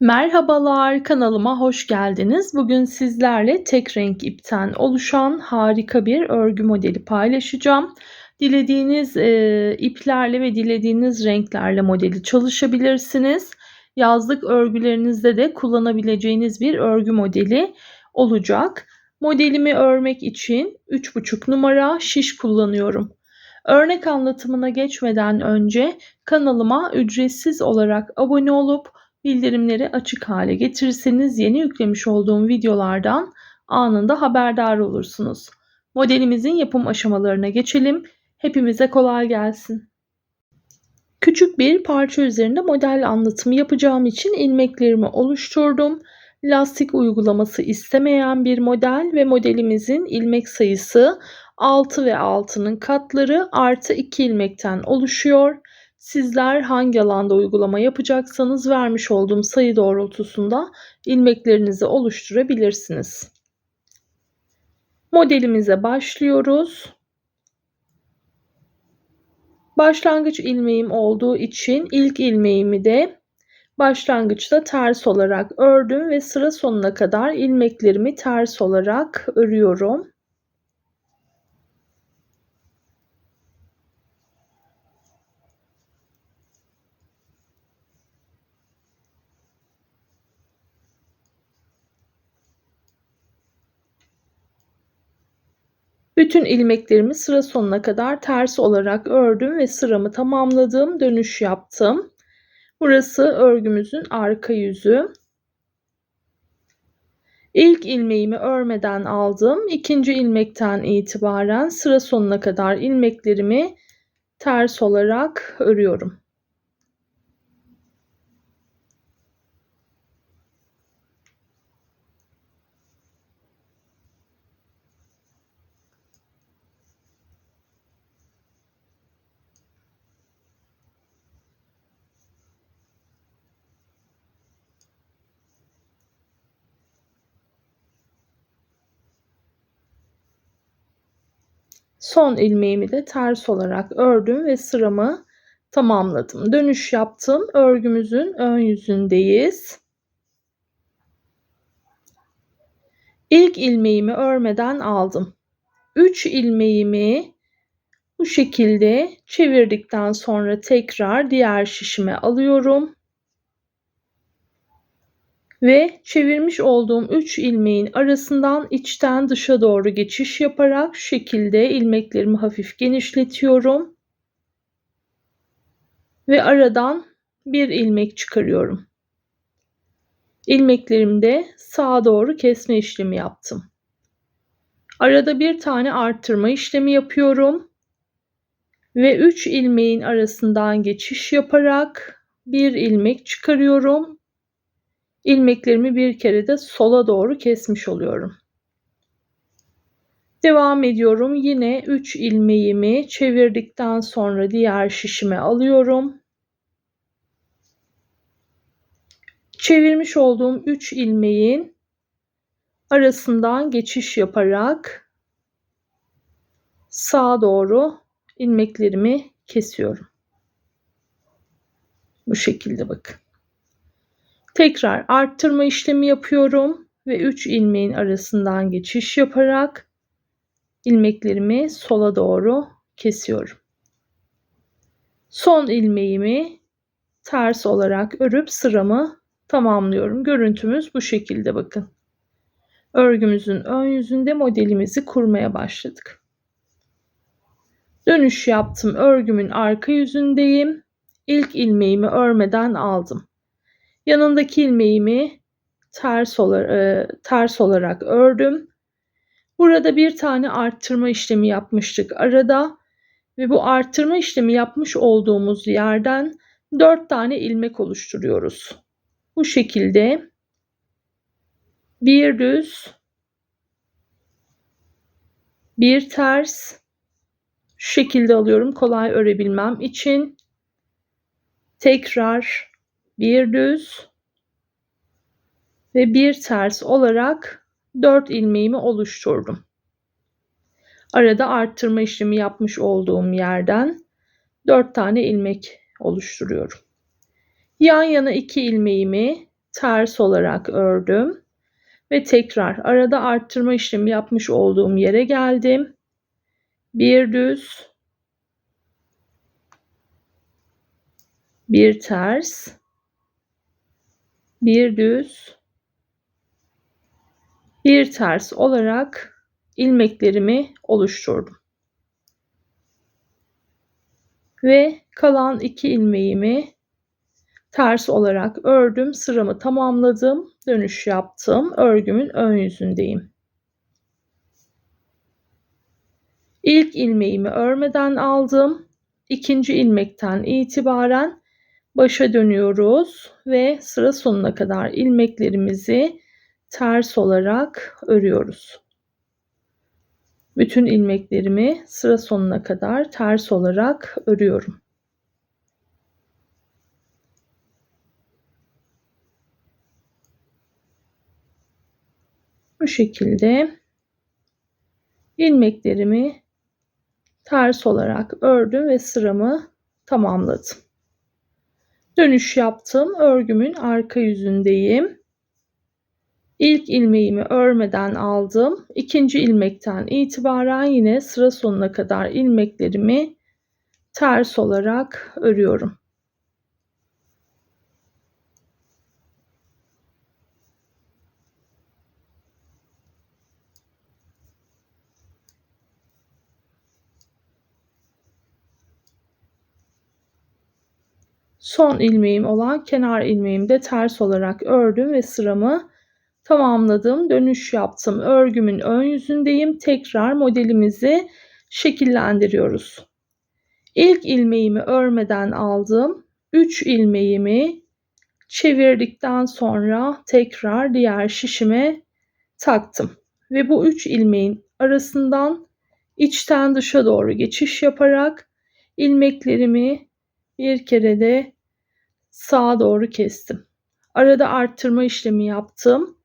Merhabalar, kanalıma hoş geldiniz. Bugün sizlerle tek renk ipten oluşan harika bir örgü modeli paylaşacağım. Dilediğiniz e, iplerle ve dilediğiniz renklerle modeli çalışabilirsiniz. Yazlık örgülerinizde de kullanabileceğiniz bir örgü modeli olacak. Modelimi örmek için 3,5 numara şiş kullanıyorum. Örnek anlatımına geçmeden önce kanalıma ücretsiz olarak abone olup bildirimleri açık hale getirirseniz yeni yüklemiş olduğum videolardan anında haberdar olursunuz. Modelimizin yapım aşamalarına geçelim. Hepimize kolay gelsin. Küçük bir parça üzerinde model anlatımı yapacağım için ilmeklerimi oluşturdum. Lastik uygulaması istemeyen bir model ve modelimizin ilmek sayısı 6 ve 6'nın katları artı 2 ilmekten oluşuyor. Sizler hangi alanda uygulama yapacaksanız vermiş olduğum sayı doğrultusunda ilmeklerinizi oluşturabilirsiniz. Modelimize başlıyoruz. Başlangıç ilmeğim olduğu için ilk ilmeğimi de başlangıçta ters olarak ördüm ve sıra sonuna kadar ilmeklerimi ters olarak örüyorum. Bütün ilmeklerimi sıra sonuna kadar ters olarak ördüm ve sıramı tamamladım. Dönüş yaptım. Burası örgümüzün arka yüzü. İlk ilmeğimi örmeden aldım. İkinci ilmekten itibaren sıra sonuna kadar ilmeklerimi ters olarak örüyorum. Son ilmeğimi de ters olarak ördüm ve sıramı tamamladım. Dönüş yaptım. Örgümüzün ön yüzündeyiz. İlk ilmeğimi örmeden aldım. 3 ilmeğimi bu şekilde çevirdikten sonra tekrar diğer şişime alıyorum ve çevirmiş olduğum 3 ilmeğin arasından içten dışa doğru geçiş yaparak şekilde ilmeklerimi hafif genişletiyorum. Ve aradan bir ilmek çıkarıyorum. İlmeklerimde sağa doğru kesme işlemi yaptım. Arada bir tane arttırma işlemi yapıyorum. Ve 3 ilmeğin arasından geçiş yaparak bir ilmek çıkarıyorum ilmeklerimi bir kere de sola doğru kesmiş oluyorum. Devam ediyorum. Yine 3 ilmeğimi çevirdikten sonra diğer şişime alıyorum. Çevirmiş olduğum 3 ilmeğin arasından geçiş yaparak sağa doğru ilmeklerimi kesiyorum. Bu şekilde bakın. Tekrar arttırma işlemi yapıyorum ve 3 ilmeğin arasından geçiş yaparak ilmeklerimi sola doğru kesiyorum. Son ilmeğimi ters olarak örüp sıramı tamamlıyorum. Görüntümüz bu şekilde bakın. Örgümüzün ön yüzünde modelimizi kurmaya başladık. Dönüş yaptım. Örgümün arka yüzündeyim. İlk ilmeğimi örmeden aldım. Yanındaki ilmeğimi ters, olarak, e, ters olarak ördüm. Burada bir tane arttırma işlemi yapmıştık arada ve bu arttırma işlemi yapmış olduğumuz yerden 4 tane ilmek oluşturuyoruz. Bu şekilde bir düz, bir ters şekilde alıyorum kolay örebilmem için. Tekrar bir düz ve bir ters olarak 4 ilmeğimi oluşturdum. Arada arttırma işlemi yapmış olduğum yerden 4 tane ilmek oluşturuyorum. Yan yana 2 ilmeğimi ters olarak ördüm ve tekrar arada arttırma işlemi yapmış olduğum yere geldim. Bir düz, bir ters, bir düz, bir ters olarak ilmeklerimi oluşturdum. Ve kalan iki ilmeğimi ters olarak ördüm. Sıramı tamamladım. Dönüş yaptım. Örgümün ön yüzündeyim. İlk ilmeğimi örmeden aldım. İkinci ilmekten itibaren başa dönüyoruz ve sıra sonuna kadar ilmeklerimizi ters olarak örüyoruz. Bütün ilmeklerimi sıra sonuna kadar ters olarak örüyorum. Bu şekilde ilmeklerimi ters olarak ördüm ve sıramı tamamladım. Dönüş yaptım. Örgümün arka yüzündeyim. İlk ilmeğimi örmeden aldım. İkinci ilmekten itibaren yine sıra sonuna kadar ilmeklerimi ters olarak örüyorum. Son ilmeğim olan kenar ilmeğimi de ters olarak ördüm ve sıramı tamamladım. Dönüş yaptım. Örgümün ön yüzündeyim. Tekrar modelimizi şekillendiriyoruz. İlk ilmeğimi örmeden aldım. 3 ilmeğimi çevirdikten sonra tekrar diğer şişime taktım. Ve bu 3 ilmeğin arasından içten dışa doğru geçiş yaparak ilmeklerimi bir kere de sağa doğru kestim. Arada arttırma işlemi yaptım.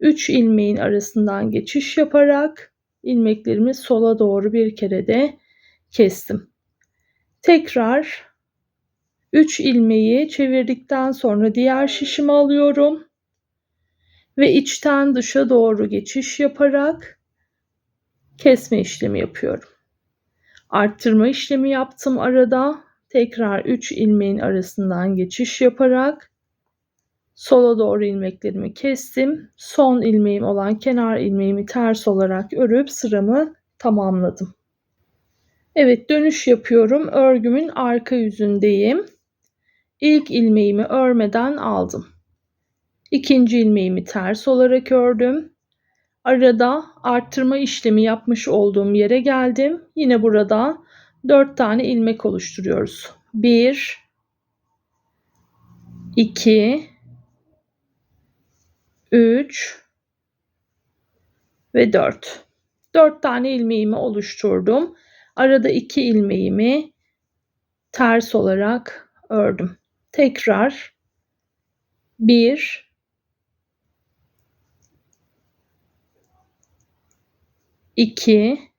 3 ilmeğin arasından geçiş yaparak ilmeklerimi sola doğru bir kere de kestim. Tekrar 3 ilmeği çevirdikten sonra diğer şişimi alıyorum ve içten dışa doğru geçiş yaparak kesme işlemi yapıyorum. Arttırma işlemi yaptım arada. Tekrar 3 ilmeğin arasından geçiş yaparak sola doğru ilmeklerimi kestim. Son ilmeğim olan kenar ilmeğimi ters olarak örüp sıramı tamamladım. Evet dönüş yapıyorum. Örgümün arka yüzündeyim. İlk ilmeğimi örmeden aldım. İkinci ilmeğimi ters olarak ördüm. Arada arttırma işlemi yapmış olduğum yere geldim. Yine burada 4 tane ilmek oluşturuyoruz. 1 2 3 ve 4. 4 tane ilmeğimi oluşturdum. Arada 2 ilmeğimi ters olarak ördüm. Tekrar 1 2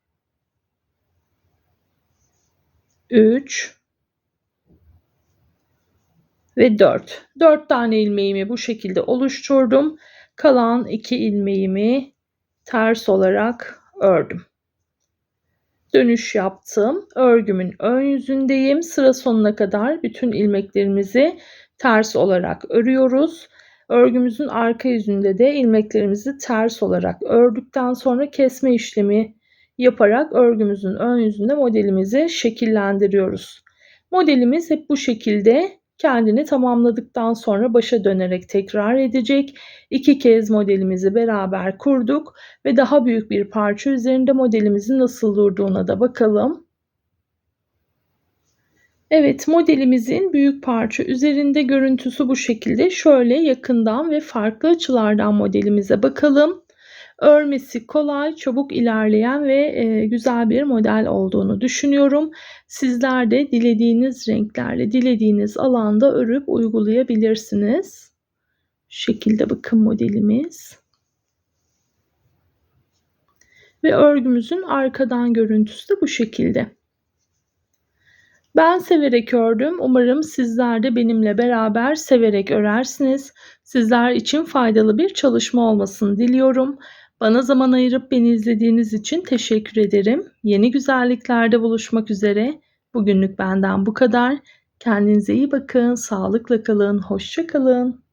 3 ve 4. 4 tane ilmeğimi bu şekilde oluşturdum. Kalan 2 ilmeğimi ters olarak ördüm. Dönüş yaptım. Örgümün ön yüzündeyim. Sıra sonuna kadar bütün ilmeklerimizi ters olarak örüyoruz. Örgümüzün arka yüzünde de ilmeklerimizi ters olarak ördükten sonra kesme işlemi yaparak örgümüzün ön yüzünde modelimizi şekillendiriyoruz. Modelimiz hep bu şekilde kendini tamamladıktan sonra başa dönerek tekrar edecek. İki kez modelimizi beraber kurduk ve daha büyük bir parça üzerinde modelimizin nasıl durduğuna da bakalım. Evet modelimizin büyük parça üzerinde görüntüsü bu şekilde. Şöyle yakından ve farklı açılardan modelimize bakalım. Örmesi kolay, çabuk ilerleyen ve e, güzel bir model olduğunu düşünüyorum. Sizler de dilediğiniz renklerle, dilediğiniz alanda örüp uygulayabilirsiniz. Şu şekilde bakın modelimiz. Ve örgümüzün arkadan görüntüsü de bu şekilde. Ben severek ördüm. Umarım sizler de benimle beraber severek örersiniz. Sizler için faydalı bir çalışma olmasını diliyorum. Bana zaman ayırıp beni izlediğiniz için teşekkür ederim. Yeni güzelliklerde buluşmak üzere. Bugünlük benden bu kadar. Kendinize iyi bakın, sağlıkla kalın, hoşça kalın.